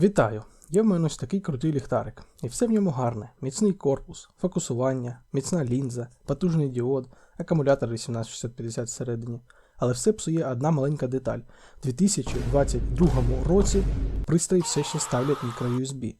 Вітаю! Є в мене ось такий крутий ліхтарик. І все в ньому гарне: міцний корпус, фокусування, міцна лінза, потужний діод, акумулятор 18650 всередині. Але все псує одна маленька деталь. У 2022 році пристрої все ще ставлять microUSB.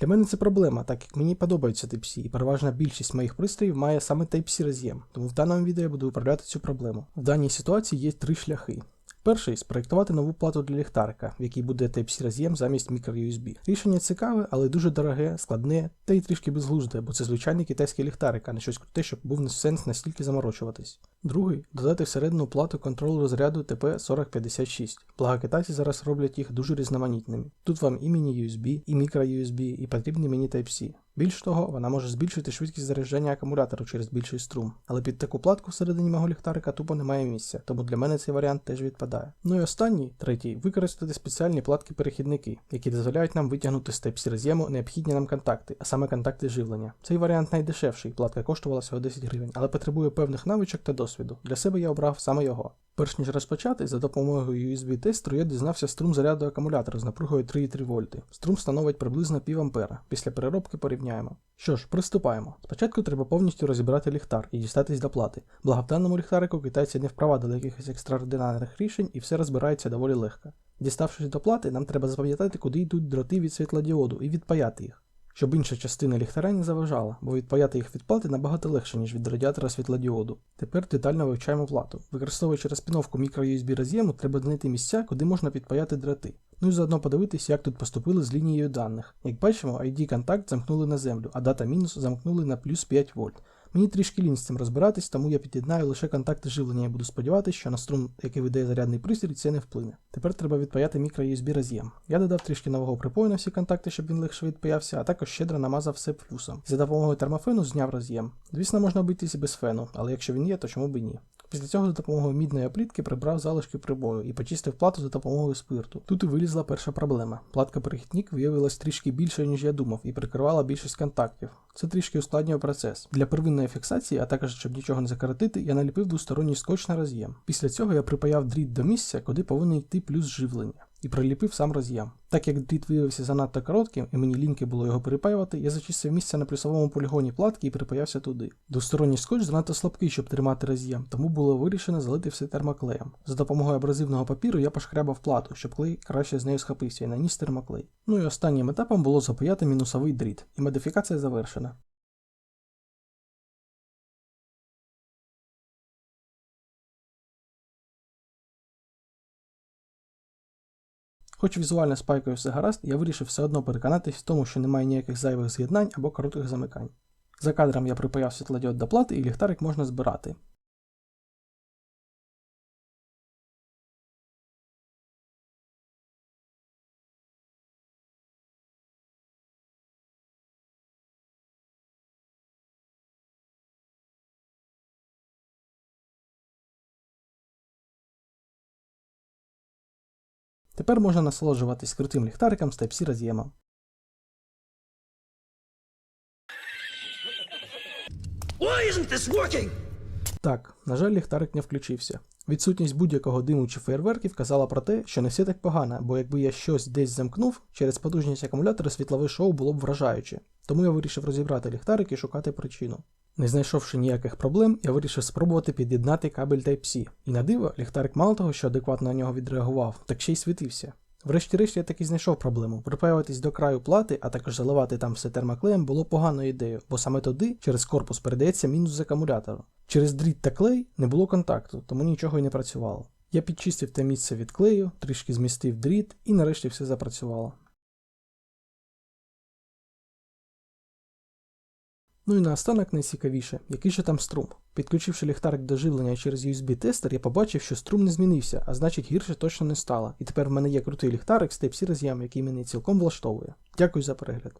Для мене це проблема, так як мені подобаються Type-C, і переважна більшість моїх пристроїв має саме Type-C роз'єм, тому в даному відео я буду виправляти цю проблему. В даній ситуації є три шляхи. Перший спроектувати нову плату для ліхтарика, в якій буде Type-C роз'єм замість microUSB. Рішення цікаве, але дуже дороге, складне та й трішки безглузде, бо це звичайний китайський ліхтарик, а не щось круте, щоб був не сенс настільки заморочуватись. Другий додати всередину плату контроль розряду TP4056. Благо китайці зараз роблять їх дуже різноманітними. Тут вам і міні-USB, і мікро-USB, і потрібний мені Type-C. Більш того, вона може збільшити швидкість заряджання акумулятору через більший струм. Але під таку платку всередині мого ліхтарика тупо немає місця, тому для мене цей варіант теж відпадає. Ну і останній, третій, використати спеціальні платки-перехідники, які дозволяють нам витягнути з Type-C роз'єму необхідні нам контакти, а саме контакти живлення. Цей варіант найдешевший, платка коштувала всього 10 гривень, але потребує певних навичок та досвіду. Для себе я обрав саме його. Перш ніж розпочати, за допомогою USB-тестеру я дізнався струм заряду акумулятора з напругою 3,3 вольти. Струм становить приблизно пів ампера. Після переробки порівняємо. Що ж, приступаємо. Спочатку треба повністю розібрати ліхтар і дістатись до плати. Благо в даному ліхтарику китайці не впровадили якихось екстраординарних рішень і все розбирається доволі легко. Діставшись до плати, нам треба запам'ятати, куди йдуть дроти від світлодіоду і відпаяти їх. Щоб інша частина ліхтаря не заважала, бо відпаяти їх від плати набагато легше, ніж від радіатора світлодіоду. Тепер детально вивчаємо плату. Використовуючи розпіновку мікро-USB роз'єму, треба знайти місця, куди можна підпаяти драти. Ну і заодно подивитися, як тут поступили з лінією даних. Як бачимо, ID контакт замкнули на землю, а дата мінус замкнули на плюс 5 вольт. Мені трішки лінь з цим розбиратись, тому я під'єднаю лише контакти живлення і буду сподіватися, що на струм, який видає зарядний пристрій, це не вплине. Тепер треба відпаяти мікро-USB роз'єм. Я додав трішки нового припою на всі контакти, щоб він легше відпаявся, а також щедро намазав все плюсом. За допомогою термофену зняв роз'єм. Звісно, можна обійтися без фену, але якщо він є, то чому б і ні. Після цього за допомогою мідної оплітки прибрав залишки прибою і почистив плату за допомогою спирту. Тут і вилізла перша проблема. Платка перехідник виявилась трішки більше, ніж я думав, і прикривала більшість контактів. Це трішки ускладнює процес. Для первинної фіксації, а також щоб нічого не закоротити, я наліпив двосторонній скотч на роз'єм. Після цього я припаяв дріт до місця, куди повинен йти плюс живлення. І приліпив сам роз'єм. Так як дріт виявився занадто коротким і мені ліньки було його перепаювати, я зачистив місце на плюсовому полігоні платки і припаявся туди. Двосторонній скотч занадто слабкий, щоб тримати роз'єм, тому було вирішено залити все термоклеєм. За допомогою абразивного папіру я пошкрябав плату, щоб клей краще з нею схопився і наніс термоклей. Ну і останнім етапом було запаяти мінусовий дріт, і модифікація завершена. Хоч візуально з пайкою все гаразд, я вирішив все одно переконатись в тому, що немає ніяких зайвих з'єднань або коротких замикань. За кадром я припаяв світлодіод до плати і ліхтарик можна збирати. Тепер можна насолоджуватись крутим ліхтариком з Type-C роз'ємом. Так, на жаль, ліхтарик не включився. Відсутність будь-якого диму чи фейерверків казала про те, що не все так погано, бо якби я щось десь замкнув, через потужність акумулятора світлове шоу було б вражаюче. Тому я вирішив розібрати ліхтарик і шукати причину. Не знайшовши ніяких проблем, я вирішив спробувати під'єднати кабель Type-C. І на диво, ліхтарик мало того, що адекватно на нього відреагував, так ще й світився. Врешті-решт я таки знайшов проблему. Припаюватись до краю плати, а також заливати там все термоклеєм було поганою ідеєю, бо саме туди через корпус передається мінус з акумулятору. Через дріт та клей не було контакту, тому нічого й не працювало. Я підчистив те місце від клею, трішки змістив дріт і нарешті все запрацювало. Ну і наостанок найцікавіше, який же там струм. Підключивши ліхтарик до живлення через USB-тестер, я побачив, що струм не змінився, а значить гірше точно не стало. І тепер в мене є крутий ліхтарик з Type-C роз'єм, який мене цілком влаштовує. Дякую за перегляд.